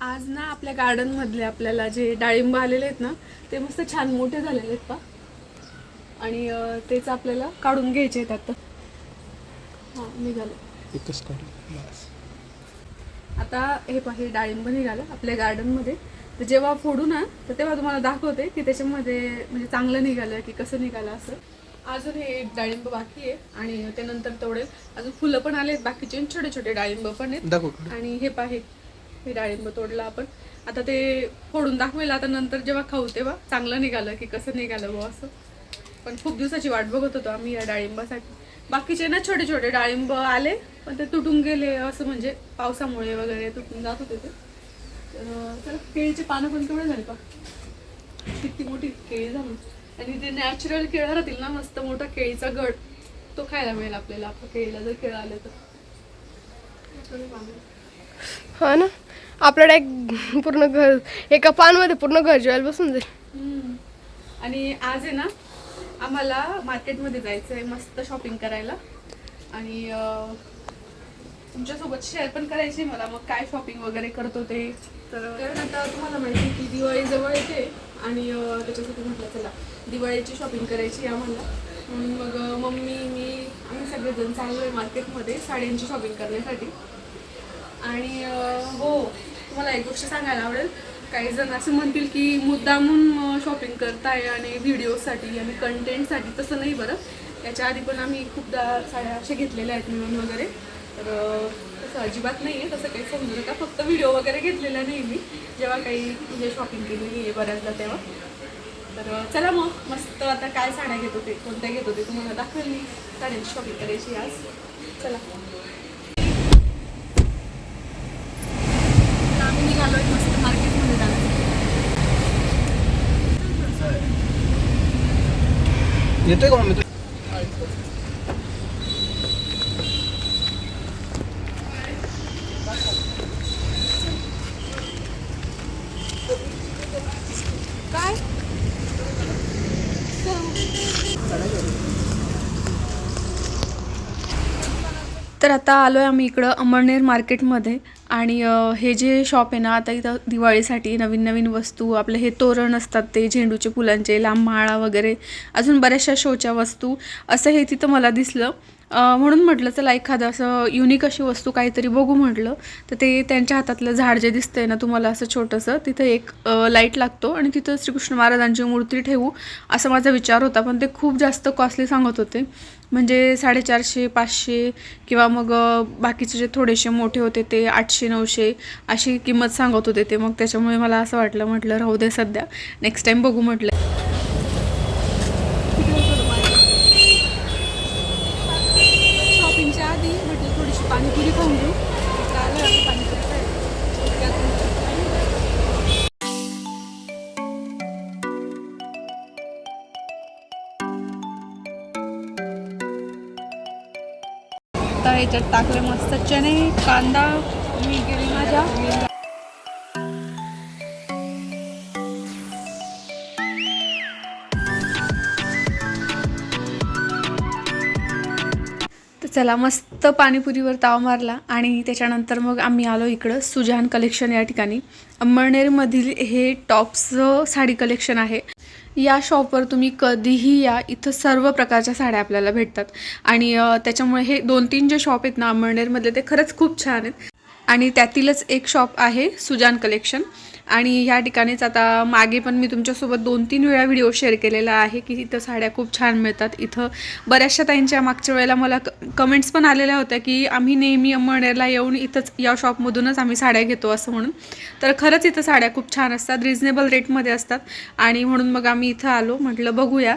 आज ना आपल्या गार्डन मधले आपल्याला जे डाळिंब आलेले आहेत ना ते मस्त छान मोठे झालेले आहेत पा आणि तेच आपल्याला काढून घ्यायचे आहेत आता. हां निघाले. एकच आता हे पहा हे डाळिंब निघालं आपल्या गार्डनमध्ये तर जेव्हा फोडू ना तर तेव्हा तुम्हाला दाखवते की त्याच्यामध्ये म्हणजे चांगलं निघालं की कसं निघालं असं. अजून हे एक डाळिंब बाकी आहे आणि त्यानंतर तेवढे अजून फुलं पण आले आहेत बाकीचे छोटे छोटे डाळिंब पण आहेत. आणि हे पाहे हे डाळिंब तोडलं आपण. आता ते फोडून दाखवेल आता नंतर जेव्हा खाऊ तेव्हा. चांगलं निघालं की कसं निघालं बुवा असं. पण खूप दिवसाची वाट बघत होतो आम्ही या डाळिंबासाठी. बाकीचे ना छोटे छोटे डाळिंब आले पण ते तुटून गेले असं म्हणजे पावसामुळे वगैरे तुटून जात होते ते. तर केळीचे पानं पण केवढे झाले का किती मोठी केळी झाली. आणि ते नॅचरल केळं राहतील ना मस्त मोठा केळीचा गड. तो खायला मिळेल आपल्याला आपल्या केळीला जर केळं आले तर. हा ना? आपलं एक पूर्ण घर एका पानमध्ये पूर्ण घर जेवायला बसून जाईल. आणि आज आहे ना आम्हाला मार्केटमध्ये जायचं आहे मस्त शॉपिंग करायला. आणि तुमच्यासोबत शेअर पण करायची आहे मला मग काय शॉपिंग वगैरे करतो ते. तर कारण आता तुम्हाला माहिती आहे की दिवाळी जवळ येते आणि त्याच्यासाठी म्हटलं चला दिवाळीची शॉपिंग करायची आहे आम्हाला. म्हणून मग मम्मी मी आम्ही सगळेजण चाललो आहे मार्केटमध्ये साड्यांची शॉपिंग करण्यासाठी. आणि हो तुम्हाला एक गोष्ट सांगायला आवडेल. काही जण असं म्हणतील की मुद्दामून शॉपिंग करताय आणि व्हिडिओसाठी आणि कंटेंटसाठी तसं नाही बरं. याच्या आधी पण आम्ही खूपदा साड्या अशा घेतलेल्या आहेत मिळून वगैरे. तर तसं अजिबात नाही आहे तसं काही समजू नका फक्त व्हिडिओ वगैरे घेतलेला नाही मी. जेव्हा काही म्हणजे शॉपिंग केलेली आहे बऱ्याचदा तेव्हा. तर चला मग मस्त आता काय साड्या घेत होते कोणत्या घेत होते तुम्हाला दाखवेल मी. साड्यांची शॉपिंग करायची आज. चला. निघालोय मस्त मार्केटमध्ये जाणार येतोय का काय? तर आता आलो आहे आम्ही इकडं अमळनेर मार्केटमध्ये आणि हे जे शॉप आहे ना आता इथं दिवाळीसाठी नवीन नवीन वस्तू आपले हे तोरण असतात ते झेंडूचे फुलांचे लांब माळा वगैरे अजून बऱ्याचशा शोच्या वस्तू असं हे तिथं मला दिसलं. म्हणून म्हटलं चला एखादं असं युनिक अशी वस्तू काहीतरी बघू म्हटलं. तर ते त्यांच्या हातातलं झाड जे दिसतंय ना तुम्हाला असं छोटंसं तिथं एक लाइट लागतो आणि तिथं श्रीकृष्ण महाराजांची मूर्ती ठेवू असा माझा विचार होता. पण ते खूप जास्त कॉस्टली सांगत होते. म्हणजे साडेचारशे पाचशे किंवा मग बाकीचे जे थोडेसे मोठे होते ते आठशे नऊशे अशी किंमत सांगत होते ते. मग त्याच्यामुळे मला असं वाटलं म्हटलं राहू दे सध्या. नेक्स्ट टाईम बघू म्हटलं. याच्यात टाकले मस्त चणे कांदा मी गेली माझ्या चला मस्त पाणीपुरीवर ताव मारला आणि त्याच्यानंतर मग आम्ही आलो इकडं सुजान कलेक्शन या ठिकाणी. अंमळनेरमधील हे टॉप्सचं साडी कलेक्शन आहे. या शॉपवर तुम्ही कधीही या. इथं सर्व प्रकारच्या साड्या आपल्याला भेटतात. आणि त्याच्यामुळे हे दोन तीन जे शॉप आहेत ना अंमळनेरमधले ते खरंच खूप छान आहेत. आणि त्यातीलच एक शॉप आहे सुजान कलेक्शन आणि ह्या ठिकाणीच आता मागे पण मी तुमच्यासोबत दोन तीन वेळा व्हिडिओ शेअर केलेला आहे की इथं साड्या खूप छान मिळतात. इथं बऱ्याचशा ताईंच्या मागच्या वेळेला मला कमेंट्स पण आलेल्या होत्या की आम्ही नेहमी अंमळनेरला येऊन इथंच या शॉपमधूनच आम्ही साड्या घेतो असं म्हणून. तर खरंच इथं साड्या खूप छान असतात रिजनेबल रेटमध्ये असतात. आणि म्हणून मग आम्ही इथं आलो म्हटलं बघूया.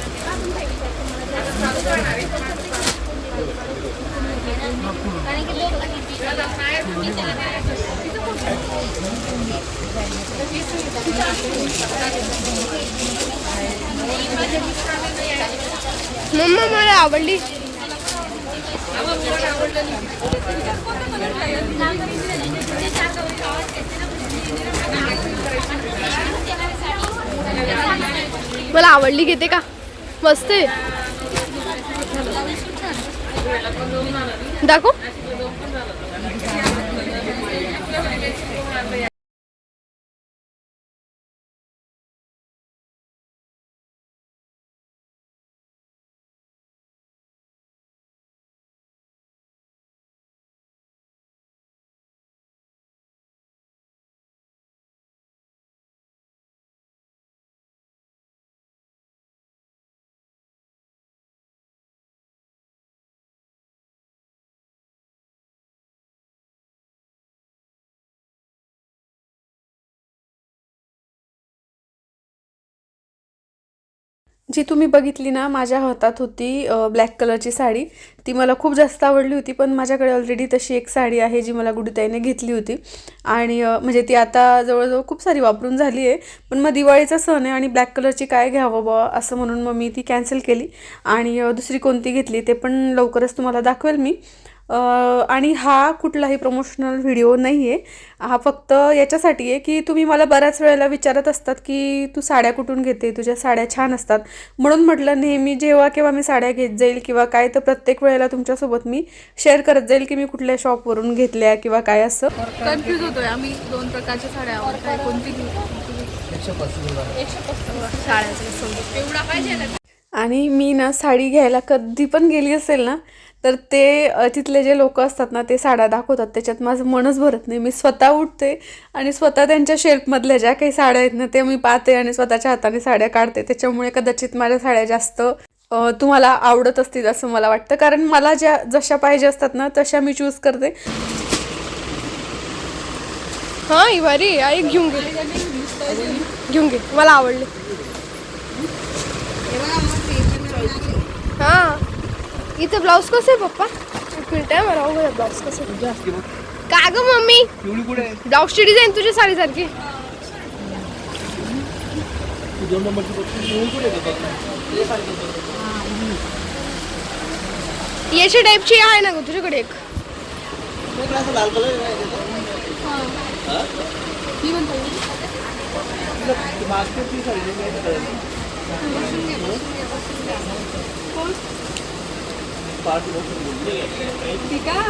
मम्मा मला आवडली. मला आवडली घेते का? मस्त आहे. दाखव. जी तुम्ही बघितली ना माझ्या हातात होती ब्लॅक कलरची साडी. ती मला खूप जास्त आवडली होती पण माझ्याकडे ऑलरेडी तशी एक साडी आहे जी मला गुडीताईने घेतली होती. आणि म्हणजे ती आता जवळजवळ खूप सारी वापरून झाली आहे पण मग दिवाळीचा सण आहे आणि ब्लॅक कलरची काय घ्यावं बा असं म्हणून मग मी ती कॅन्सल केली. आणि दुसरी कोणती घेतली ते पण लवकरच तुम्हाला दाखवेल मी. आणि हा कुठलाही प्रमोशनल व्हिडिओ नाही आहे हा फक्त याच्यासाठी आहे की तुम्ही मला बऱ्याच वेळेला विचारत असतात की तू साड्या कुठून घेते? तुझ्या साड्या छान असतात. म्हणून म्हटलं नेहमी जेव्हा केव्हा मी साड्या घेत जाईल किंवा काय तर प्रत्येक वेळेला तुमच्यासोबत मी शेअर करत जाईल की मी कुठल्या शॉपवरून घेतल्या किंवा काय असं. कन्फ्यूज होतोय आम्ही दोन प्रकारच्या साड्या कोणती एवढा पाहिजे आणि मी ना साडी घ्यायला कधी पण गेली असेल ना तर ते तिथले जे लोक असतात ना ते साड्या दाखवतात. त्याच्यात माझं मनच भरत नाही. मी स्वतः उठते आणि स्वतः त्यांच्या शेल्फमधल्या ज्या काही साड्या आहेत ना ते मी पाहते आणि स्वतःच्या हाताने साड्या काढते. त्याच्यामुळे कदाचित माझ्या साड्या जास्त तुम्हाला आवडत असतील असं मला वाटतं. कारण मला ज्या जशा पाहिजे असतात ना तशा मी चूज करते. हा भारी आहे. आई घेऊन घे. घेऊन घे. मला आवडली. हा इथं ब्लाऊज कसं आहे पप्पा एक मिनिट आहे मला बघा ब्लाऊज कसं आहे. का ग मम्मी कुठे आहे ब्लाऊजची डिझाईन तुझ्या साडीसारखी तू दोन नंबरची बघ. पिवळी कुठे आहे बघ. याच्या टाईपची आहे ना ग तुझ्याकडे एक असं लाल कलर आहे? हा? ती साडी ती का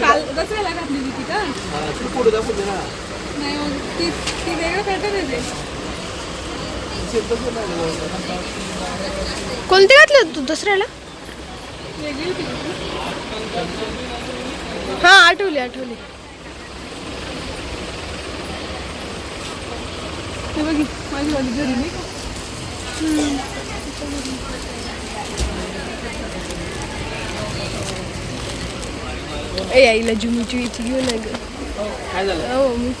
काल दसऱ्याला ती का? हा. नाही मग वेगळं पॅटर्न आहे. कोणते घातलं तू दसऱ्याला? वेगळी होती हा आठवली आठवली. ते बघी माझी वाली घरी नाही का? ए आईला जुमीची विची घेऊन ये ग. काय झालं? हो मी.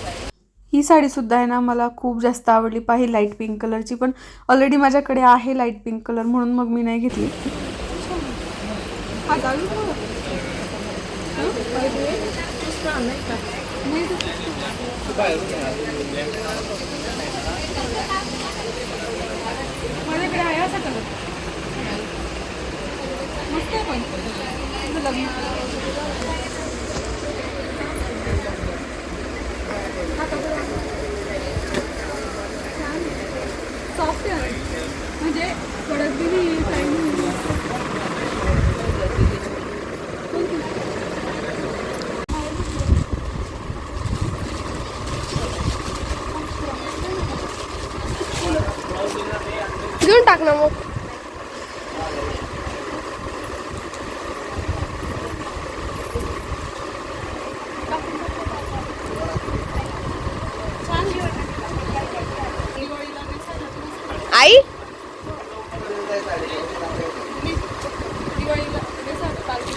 ही साडी सुद्धा आहे ना मला खूप जास्त आवडली. पाही लाइट पिंक कलरची पण ऑलरेडी माझ्याकडे आहे लाइट पिंक कलर म्हणून मग मी नाही घेतली. हा चालू आहे असा कलर मस्त आहे पण. लग्न सॉफ्ट आहे म्हणजे कडक बी नाही आहे, काही नाही आहे. घेऊन टाक ना मग आई दिवाळीला कसं पार्टी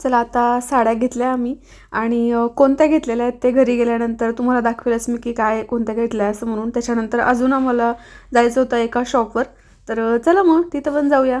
चला आता साड्या घेतल्या आम्ही. आणि कोणत्या घेतलेल्या आहेत ते घरी गेल्यानंतर तुम्हाला दाखवेलच मी की काय कोणत्या घेतल्या असं म्हणून. त्याच्यानंतर अजून आम्हाला जायचं होतं एका शॉपवर तर चला मग तिथं पण जाऊया.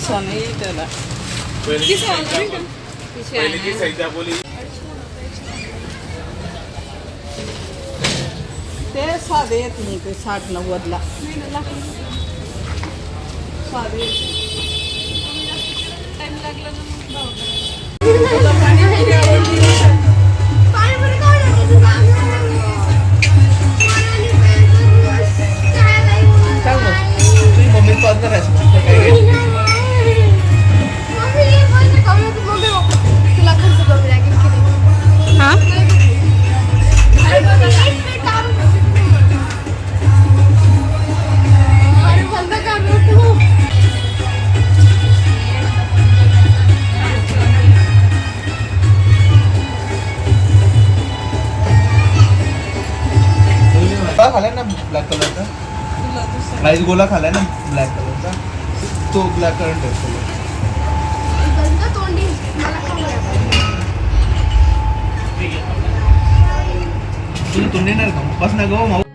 छान आहे. त्याला ते साधे येत नाही ते साठ नव्वदला. साधे येत. काय गोला खालाय ना ब्लॅक कलरचा तो ब्लॅक करंट आहे. तुम्ही तोंडी का? बस ना गो माऊ.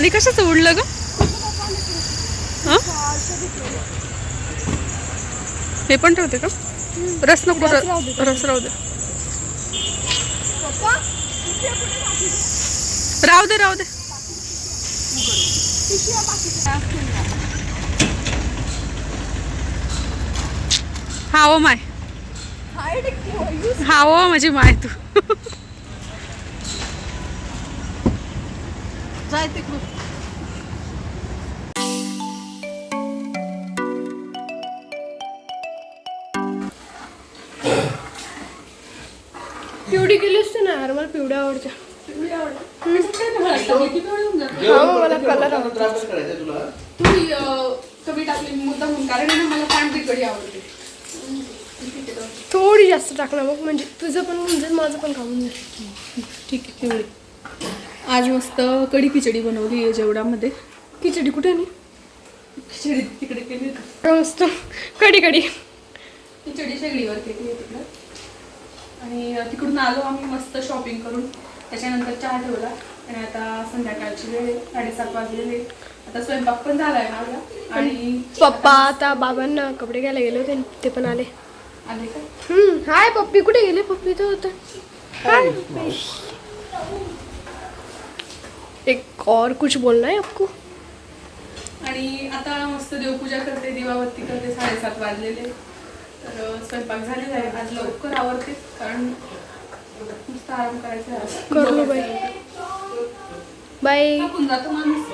पाणी कशाचं उडलं ग? हे? पण ठेवते का? रस नको रस राहू दे. राहू दे. राहू दे हा ओ माय. हा ओ माझी माय तू. जाय तिकडून पिवडी केली असते ना यार मला पिवड्या आवडत्या. हा, मला कलर आवडतो. त्रास करायचा तुला? तुम्ही अं, कमी टाकली मुद्दा म्हणून. कारण आहे ना मला पांढरी कढी आवडते. थोडी जास्त टाकणार मग म्हणजे तुझं पण म्हणजे माझं पण खाऊन जाईल. ठीक आहे तेवढी आज मस्त कढी खिचडी बनवली आहे जेवढामध्ये खिचडी कुठे नाही खिचडी तिकडे केली होती. मस्त. कडी कडी खिचडी शेगडीवर केली आहे तिकडं. आणि तिकडून आलो आम्ही मस्त शॉपिंग करून. त्याच्यानंतर चहा ठेवला. आणि आता संध्याकाळची वेळ आहे. साडेसात वाजलेले आता स्वयंपाक पण झालाय माझा. आणि पप्पा आता बाबांना कपडे घ्यायला गेले होते ते पण आले. आले का? हम्म हाय पप्पी. कुठे गेले पप्पी? तर होतं हाय. एक और कुछ बोलना है आपको? आणि आता मस्त देवपूजा करते दिवाबत्ती करते साडेसात वाजलेले. तर स्वयंपाक झालेला आहे. आज लवकर आवडते कारण नुसतं आराम करायचा बाई. माणूस.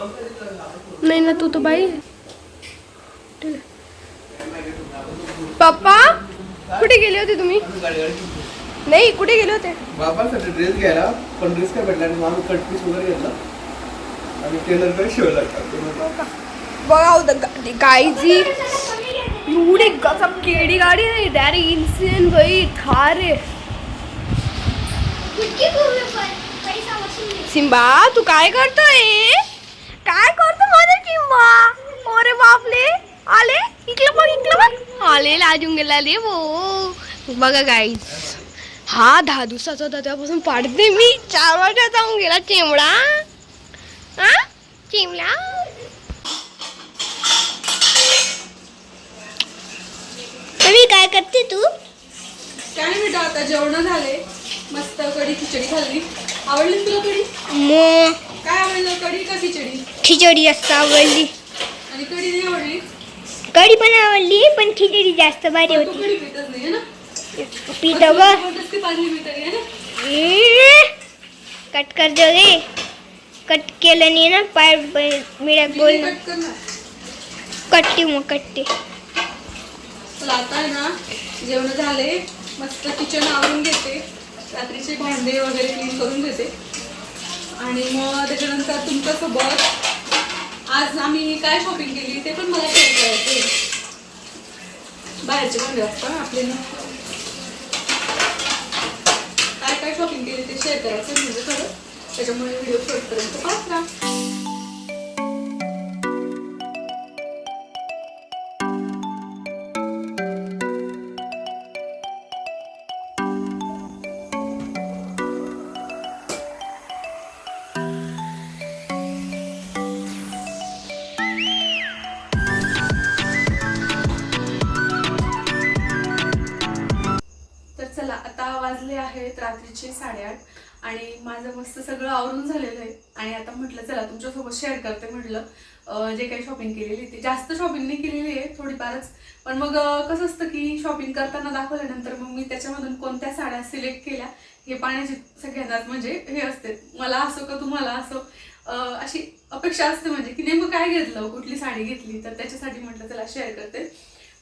नाही ना तू तर बाई. पप्पा कुठे गेले होते तुम्ही? नाही कुठे गेले होते? बाबासाठी ड्रेस घ्यायला पण ड्रेस काय भेटला आणि कट पीस वगैरे घेतला. आणि टेलरकडे शिवला बघा गाईची एवढी गजब केडी गाडी आहे डॅरी इन्सिडेंट भाई थार आहे सिम्बा तू काय करतोय? काय करतो माझा सिम्बा अरे बापले आले? इकडे बघ इकडे बघ. आले लाजून गेला रे भो बघा गाईज हा दहा दिवसाचा होता तेव्हापासून पाडते मी. चार वर्षाचा होऊन गेला चिमडा हा चिमला कवी काय करते तू काय नाही बेटा आता जेवण झाले मस्त कढी खिचडी खाल्ली आवडली तुला कढी मग काय आवडलं कढी का खिचडी खिचडी जास्त आवडली आणि कढी नाही आवडली कढी पण आवडली पण खिचडी जास्त भारी पण तू होती कढी पितच नाही ना कट कर जोगे कट केलं नाही ना पाय मिळा मी बोल कट्टी मग कट्टी. चला आता आहे ना जेवण झाले मस्त किचन आवरून घेते. रात्रीचे भांडे वगैरे क्लीन करून घेते. आणि मग त्याच्यानंतर तुमच्यासोबत आज आम्ही काय शॉपिंग केली ते पण मला शेअर करायचे बाहेरचे भांडे असतात आपले ना. काय काय शॉपिंग केली ते शेअर करायचं म्हणजे खरं. त्याच्यामुळे व्हिडिओ शेवटपर्यंत पाहत. राहा तर चला आता वाजले आहेत रात्रीचे साडेआठ. आणि माझं मस्त सगळं आवरून झालेलं आहे. आणि आता म्हटलं चला तुमच्यासोबत शेअर करते म्हटलं. जे काही शॉपिंग केलेली ती. जास्त शॉपिंग नाही केलेली आहे थोडीफारच. पण मग कसं असतं की शॉपिंग करताना दाखवल्यानंतर मग मी त्याच्यामधून कोणत्या साड्या सिलेक्ट केल्या हे पाण्याची सगळ्यांनाच म्हणजे हे असते. मला असो का तुम्हाला असो अशी अपेक्षा असते म्हणजे की नेमकं काय घेतलं कुठली साडी घेतली तर त्याच्यासाठी म्हटलं चला शेअर करते.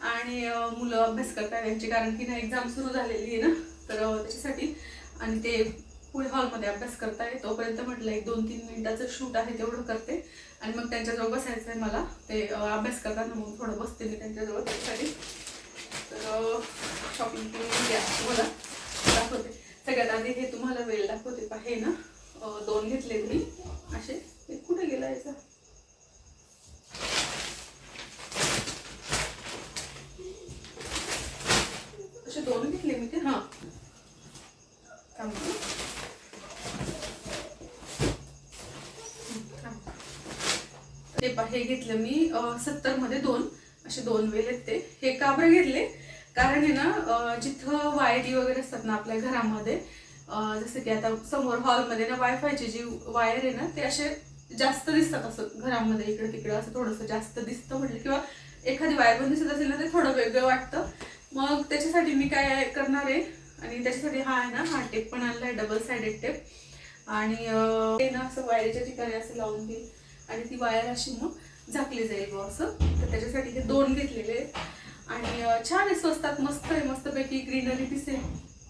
आणि मुलं अभ्यास करतात यांची कारण की ना एक्झाम सुरू झालेली आहे ना तर त्याच्यासाठी. आणि ते पुढे हॉलमध्ये अभ्यास करताय. तोपर्यंत म्हटलं एक दोन तीन मिनिटाचं शूट आहे तेवढं करते. आणि मग त्यांच्याजवळ बसायचं आहे मला. ते अभ्यास करताना मग थोडं बसते मी त्यांच्याजवळ त्यासाठी तर शॉपिंग केली तुम्हाला दाखवते. सगळ्यात आधी हे तुम्हाला वेळ दाखवते पा हे ना दोन घेतले मी. असे. ते कुठे गेला याचा? असे दोन घेतले मी ते. हां. थांबतो हं. हं, थांब. ते पहा हे घेतलं मी सत्तरमध्ये दोन असे दोन वेल आहेत ते. हे काबरं घेतले? कारण आहे ना जिथं वायरी वगैरे असतात ना आपल्या घरामध्ये जसं की आता समोर हॉलमध्ये ना वायफायची जी वायर आहे ना ते असे जास्त दिसतात असं घरामध्ये इकडं तिकडं असं थोडंसं जास्त दिसतं म्हटलं. किंवा एखादी वायर पण दिसत असेल ना ते थोडं वेगळं वाटतं. मग त्याच्यासाठी मी काय करणार आहे आणि त्याच्यासाठी हा आहे ना हा टेप पण आणला आहे डबल सायडेड टेप. आणि ते ना असं वायरीच्या ठिकाणी असं लावून देईल आणि ती वायर अशी मग झाकली जाईल बुवा असं. तर त्याच्यासाठी हे दोन घेतलेले आहेत. आणि छान आहे स्वस्तात. मस्त आहे. मस्तपैकी ग्रीनरी दिसेल.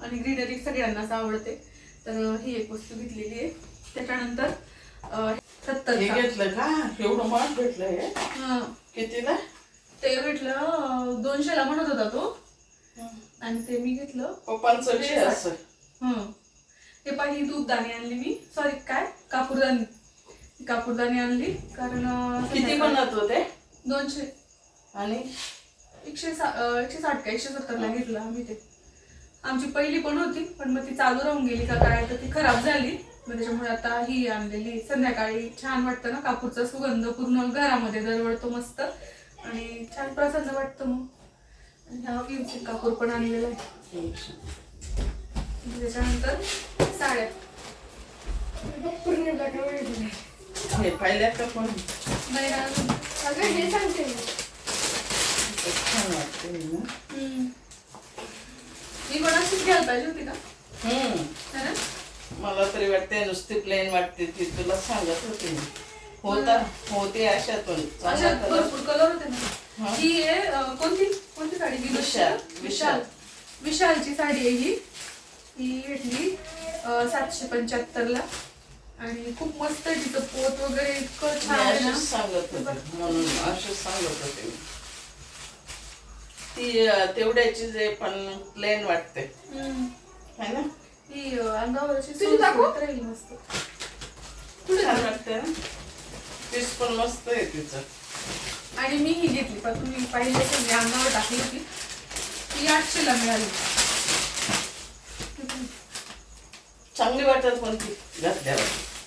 आणि ग्रीनरी सगळ्यांनाच आवडते. तर ही एक वस्तू घेतलेली आहे. त्याच्यानंतर अं, सत्तरचा घेतलं का? एवढं महाग भेटलं हे. कितीला? ते भेटलं दोनशेला म्हणत होता तो. आणि ते मी घेतलं. पप्पांचं असं. हं. हे पाही दूधदाणी आणली मी. सॉरी काय? कापूरदानी कापूरदानी आणली कारण किती बनत होते? दोनशे. आणि? एकशे सा एकशे साठ का एकशे सत्तरला घेतलं आम्ही ते. आमची पहिली पण होती पण मग ती चालू राहून गेली का काय तर ती खराब झाली. मग त्याच्यामुळे आता ही आणलेली. संध्याकाळी छान वाटतं ना कापूरचा सुगंध पूर्ण घरामध्ये दरवळतो मस्त. आणि छान प्रसन्न वाटतं मग. आणि हा विमसिक कापूर पण आणलेला आहे. त्याच्यानंतर साड्या. पूर्ण हे पाहिल्यात का पण नाही ना अजून. अगं हे सांगते मी. छान वाटते ना. हम्म. ही पण अशीच घ्यायला पाहिजे होती का? हम्म. है ना मला तरी वाटते नुसती प्लेन वाटते ती. तुला सांगत होते मी. होता होते अशातून. अशा चांगला कलर भरपूर कलर होते ना. हा. ही आहे अं, कोणती? कोणती साडी? ही विशाल, विशाल. विशालची साडी आहे ही. ही भेटली सातशे पंच्याहत्तरला. आणि खूप मस्त आहे तिचं पोत वगैरे इतकं मी छान आहे ना. अशीच सांगत होते. म्हणून सांगत होते मी. ती अं, तेवढ्याची जे पण प्लेन वाटते. हम्म. है ना? ही अं, अंगावरची तुझी दाखव. सुरसुरीत राहील मस्त. छान वाटते ना? पीस पण मस्त आहे तिचं. आणि मी ही घेतली पण तुम्ही पाहिली असेल मी अंगावर टाकली होती. ती आठशेला मिळाली. चांगली वाटत पण ती. घातल्यावर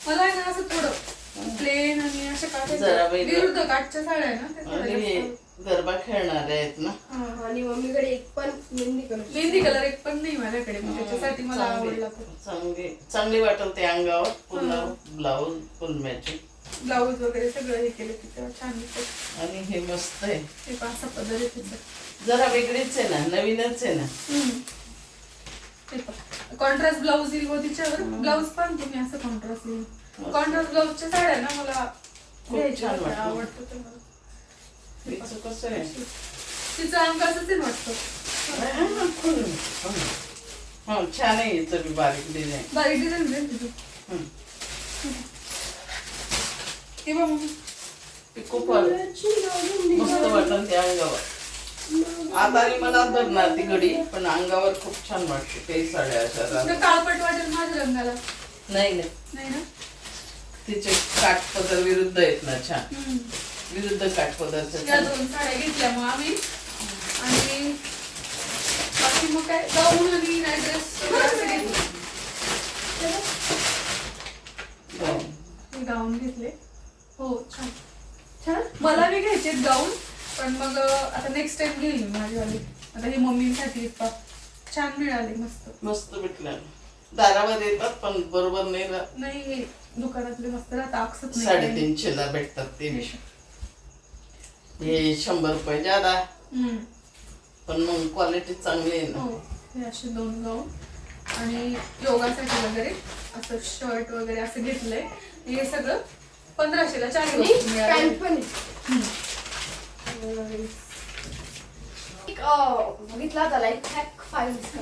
मला आहे ना असं थोडं प्लेन आणि अशा जरा काठ वेगळं. विरुद्ध काठच्या साड्या आहे ना त्या थोड्या आणि जास्त- गरबा खेळणारे आहेत ना. हा. आणि मम्मीकडे एक पण मेहंदी कलर. मेहंदी कलर एक पण नाही माझ्याकडे मग त्याच्यासाठी मला चांगली आवडला तो. चांगली चांगली वाटत ते अंगावर पुन्हा ब्लाऊज फुल मॅचिंग ब्लाऊज वगैरे सगळं हे केलं की तेव्हा छान दिसत. आणि हे मस्त आहे. ते पाच आहे तिचं जरा वेगळीच आहे ना नवीनच आहे ना. कॉन्ट्रास्ट ब्लाऊज येईल व तिच्यावर. ब्लाऊज पण तुम्ही असं कॉन्ट्रास्ट येईल. कॉन्ट्रास्ट ब्लाऊजच्या साड्या ना मला खूप छान वाटतं. आवडतं ते मला. तिचं कसं आहे? तिचं अंग असंच आहे वाटतं. हा छान आहे बी बारीक डिझाईन बारीक डिझाईन आहे तिचं? बघ. खूप मस्त वाटत ते अंगावर. आता मनात भरणार ती घडी पण अंगावर खूप छान वाटते काही साड्या अशा तुला. काळपट वाटेल माझ्या रंगाला. नाही नाही. नाही ना? तिचे काठपदर विरुद्ध आहेत ना छान. हम्म. विरुद्ध या छान. दोन साड्या घेतल्या मग आम्ही. आणि बाकी मग काय? गाऊन आणि नाईट ड्रेस गाऊन. मी गाऊन घेतले. हो छान. छान. मला बी घ्यायचे गाऊन पण मग आता नेक्स्ट टाइम घेईल मी माझीवाली आता हे मम्मीसाठी छान मिळाले मस्त. मस्त भेटलं दारावर येतात पण बरोबर नाही राहत. नाही हे दुकानातले मस्त राहतात साडेतीनशे ला भेटतात ते. हे शंभर. रुपये जादा. पण मग क्वालिटी चांगली आहे ना. हो हे असे दोन गाऊन आणि योगासाठी वगैरे असं शर्ट वगैरे असं घेतलंय. हे सगळं पंधराशेला चार आणि एक, बघितला होता लाईक हॅक फाईव्ह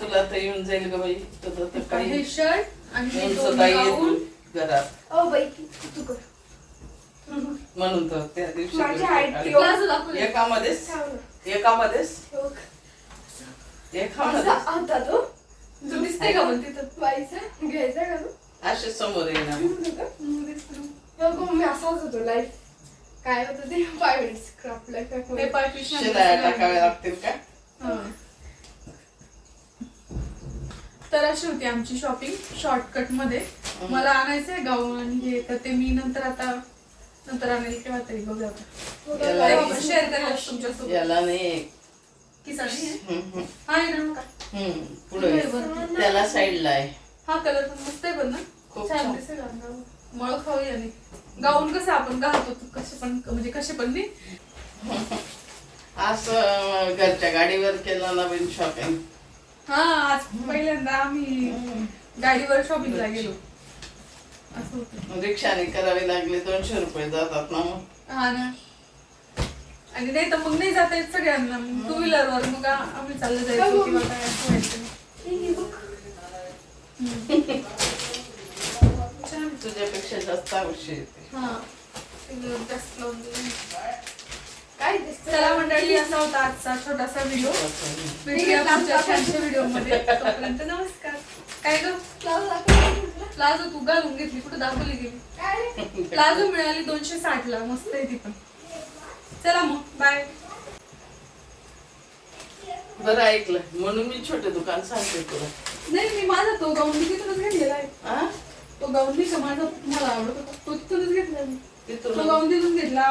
तुला तर येऊन जाईल ग बाई. तुझं तर हे काही शर्ट आणि हे उंच गाऊन घरात. ओ बाई तू तू कर. म्हणून तर त्या दिवशी माझी तुला height ती- दाखव एकामध्येच. एकामध्येच? हो. एकामध्ये असा होता तो? तू दिसते का पण तिथं बाईचा घ्यायचा का तो? असे समोर येणार. मग मी असाच होतो लाईफ काय होतं ते? हे पाय दिसल्या. टाकाव्या लागतील का? हा. तर अशी होती आमची शॉपिंग शॉर्टकटमध्ये मला आणायचंय गाऊन हे तर ते मी नंतर आता नंतर आणेल तेव्हा तरी शेअर करेल तुमच्यासोबत. याला नाही. किसा नाही आहे? हम्म, हम्म, आहे ना का? हम्म. पुढे हे. त्याला साईडला आहे. हा कलर पण मस्त आहे पण ना? खूप छान छान. दिसेल अंगावर. मळ खाऊ आणि गाऊन कसं आपण घालतो तो कसे पण म्हणजे कसे पण नाही. असं घरच्या गाडीवर केलं नवीन शॉपिंग हा आज पहिल्यांदा आम्ही गाडीवर शॉपिंगला गेलो. असं होतं. रिक्षाने करावी लागली दोनशे रुपये जातात ना मग. हा ना. आणि नाही तर मग नाही जाता येत सगळ्यांना. टू व्हीलर वर मग आ- आम्ही चाललं जायचो किंवा काय असं व्हायचं. तुझ्यापेक्षा जास्त आवश्यक येते हा. ते जास्त लावून दिलं. काय दिसतं चला मंडळी असा होता आजचा छोटासा व्हिडिओ भेटूया पुढच्या छानशा व्हिडिओमध्ये तोपर्यंत नमस्कार. काय ग? प्लाझो तू घालून घेतली. कुठं दाखवली गेली? प्लाझो मिळाली दोनशे साठ ला. मस्त आहे ती पण. चला मग. बाय बरं ऐकलं. म्हणून मी छोटे दुकान सांगते तुला. नाही मी माझा तो गाऊन मी तिथूनच घेतलेला आहे. तो गाऊन माझा? मला आवडत तो तिथूनच घेतला मी. ते गाऊन तिथून घेतला.